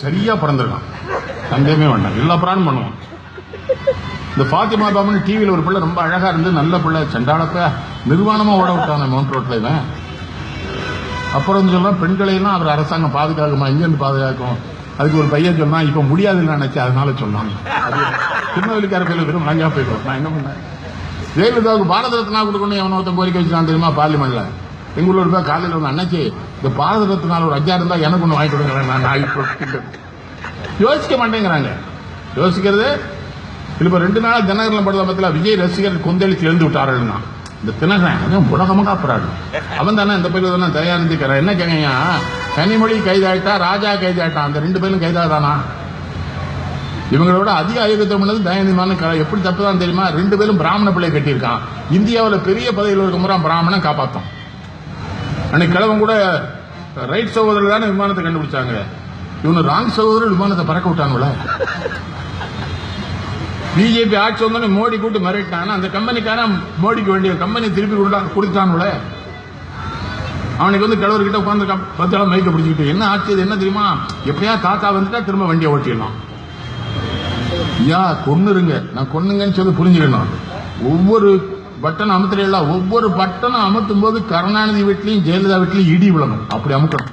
சரியா பிறந்திருக்கான். சந்தேகமே வேண்டாம். எல்லா பிராணம் பண்ணுவான். இந்த பாத்திமா பாபுன்னு டிவியில் ஒரு பிள்ளை ரொம்ப அழகா இருந்து நல்ல பிள்ளை சண்டாளப்ப நிர்வாணமா ஓட விட்டான மவுண்ட் ரோட்ல இவன். அப்புறம் சொல்லலாம் பெண்களையெல்லாம் பெண்களை எல்லாம் அவர் அரசாங்கம் பாதுகாக்குமா எங்க இருந்து பாதுகாக்கும்? அதுக்கு ஒரு பையன் சொன்னா இப்ப முடியாதுன்னு நினைச்சு அதனால சொன்னாங்க அது திருநெல்வேலிக்கார பேர்ல வெறும் நாங்க போயிடுவோம் நான் என்ன பண்ணேன்? ஜெயலலிதாவுக்கு பாரத ரத்னா கொடுக்கணும் எவன் ஒருத்தன் கோரிக்கை வச்சுதான் தெரியுமா பார்லிமெண்ட்ல? எங்கள் ஊர்ல ஒரு பேர் காலையில் வந்து அன்னைக்கு இந்த பாரத ரத்னால ஒரு அஞ்சா இருந்தா எனக்கு ஒன்று வாங்கி கொடுங்க நான் யோசிக்க மாட்டேங்கிறாங்க. யோசிக்கிறது இப்ப ரெண்டு நாள் தினகரன் படத்தை பத்தில விஜய் ரசிகர் கொந்தளித்து எழுந்து விட்டார்கள்னா இந்த தினகரன் உலகமாக போறாரு. அவன் தானே இந்த பயில தானே தயாரிந்துக்கிறான் என்ன கேங்க கனிமொழி கைதாயிட்டா ராஜா கைதாயிட்டான் அந்த ரெண்டு பேரும் கைதாதானா? இவங்களோட அதிக ஆயுதம் பண்ணது தயநிதிமான எப்படி தப்பு தான் தெரியுமா? ரெண்டு பேரும் பிராமண பிள்ளை கட்டியிருக்கான். இந்தியாவில் பெரிய பதவியில் இருக்கும் முறை பிராமணன் காப்பாற்றும் அன்னைக்கு கிழவன் கூட ரைட் சகோதரர் தானே விமானத்தை கண்டுபிடிச்சாங்க. இவனு ராங் சகோதரர் விமானத்தை பறக்க விட்டானுல பிஜேபி ஆட்சி வந்தோடனே மோடி கூட்டு மிரட்டான அந்த கம்பெனிக்காரன் மோடிக்கு வேண்டிய கம்பெனி திருப்பி கொடுத்தா கொடுத்தானுல அவனுக்கு வந்து கிழவர்கிட்ட உட்காந்து பத்தாலும் மைக்க பிடிச்சிக்கிட்டு என்ன ஆச்சு? என்ன தெரியுமா? எப்படியா தாத்தா வந்துட்டா திரும்ப வண்டியை ஓட்டிடலாம். யா கொன்னுருங்க. நான் கொன்னுங்கன்னு சொல்லி புரிஞ்சுக்கணும். ஒவ்வொரு பட்டன் அமுத்துறீங்களா ஒவ்வொரு பட்டனும் அமுத்தும் போது கருணாநிதி வீட்லயும் ஜெயலலிதா வீட்லயும் இடி விழணும் அப்படி அமுக்கணும்.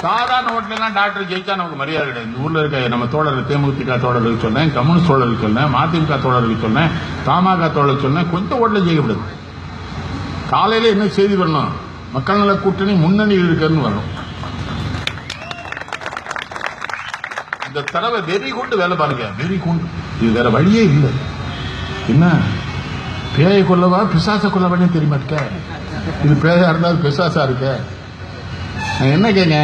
சாதாரண ஓட்டுலாம் டாக்டர் ஜெயிச்சா நமக்கு மரியாதை கிடையாது. இந்த ஊர்ல இருக்க நம்ம தோழர் தேமுதிக தோழர்களுக்கு சொன்னேன் கம்யூனிஸ்ட் தோழர்களுக்கு சொன்னேன் மதிமுக தோழர்களுக்கு சொன்னேன் தமாக தோழர்களுக்கு சொன்னேன் கொஞ்சம் ஓட்டுல ஜெயிக்கப்படுது. காலையில என்ன செய்தி வரணும்? மக்கள் நல கூட்டணி முன்னணியில் இருக்குன்னு வரணும். இந்த தடவை வெறி கொண்டு வேலை பாருங்க வெறி கொண்டு. இது வேற வழியே இல்லை. என்ன? பேயை கொல்லவா பிசாச கொல்லவானே தெரிய இது பேயா இருந்தாலும் பிசாசா இருக்க? நான் என்ன கேங்க